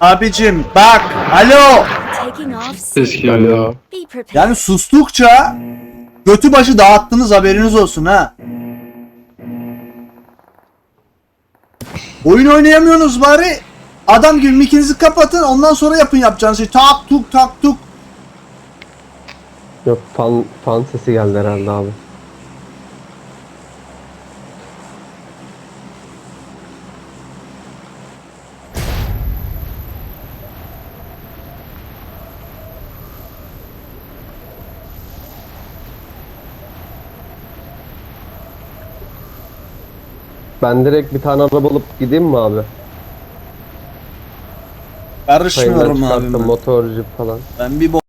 Abicim bak. Alo. Be prepared. Yani sustukça götü başı dağıttınız haberiniz olsun ha. Oyun oynayamıyorsunuz bari. Adam gibi mikinizi kapatın ondan sonra yapın yapacağınız şey. Tak tuk tak tuk. Yok fan, fan sesi geldi herhalde abi. Ben direkt bir tane araba alıp gideyim mi abi? Karışmıyorum abi. çıkarttım ben. motor jip falan. Ben bir bo